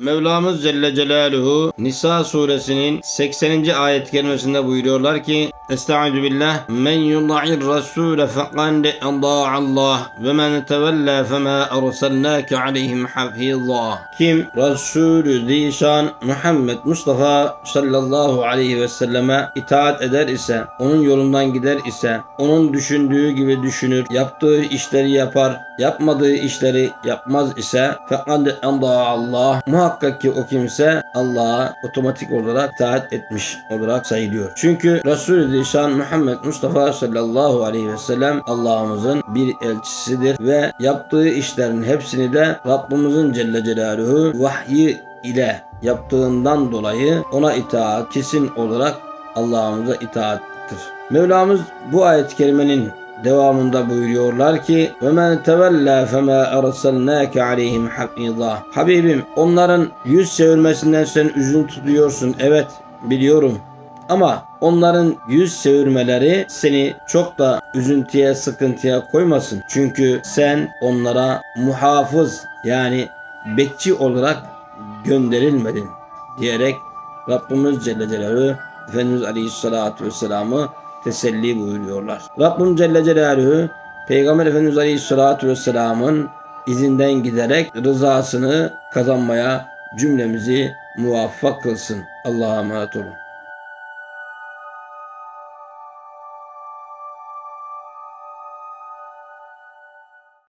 Mevlamız Celle Celaluhu Nisa suresinin 80. ayet kelimesinde buyuruyorlar ki Estaizu billah Men yuda'ir rasule fekad Allah ve men tevella fema erselnake aleyhim hafizah Kim Resulü Zişan Muhammed Mustafa sallallahu aleyhi ve selleme itaat eder ise onun yolundan gider ise onun düşündüğü gibi düşünür yaptığı işleri yapar yapmadığı işleri yapmaz ise fekad Allah muhakkak ki o kimse Allah'a otomatik olarak itaat etmiş olarak sayılıyor. Çünkü Resulü Zişan Muhammed Mustafa sallallahu aleyhi ve sellem Allah'ımızın bir elçisidir ve yaptığı işlerin hepsini de Rabbimizin Celle Celaluhu vahyi ile yaptığından dolayı ona itaat kesin olarak Allah'ımıza itaattir. Mevlamız bu ayet-i kerimenin devamında buyuruyorlar ki ve men tevella fema erselnake aleyhim. Habibim onların yüz çevirmesinden sen üzüntü tutuyorsun. Evet biliyorum. Ama onların yüz çevirmeleri seni çok da üzüntüye, sıkıntıya koymasın. Çünkü sen onlara muhafız yani bekçi olarak gönderilmedin diyerek Rabbimiz Celle Celaluhu Efendimiz Aleyhisselatü Vesselam'ı teselli buyuruyorlar. Rabbim Celle Celaluhu Peygamber Efendimiz Aleyhisselatü Vesselam'ın izinden giderek rızasını kazanmaya cümlemizi muvaffak kılsın. Allah'a emanet olun.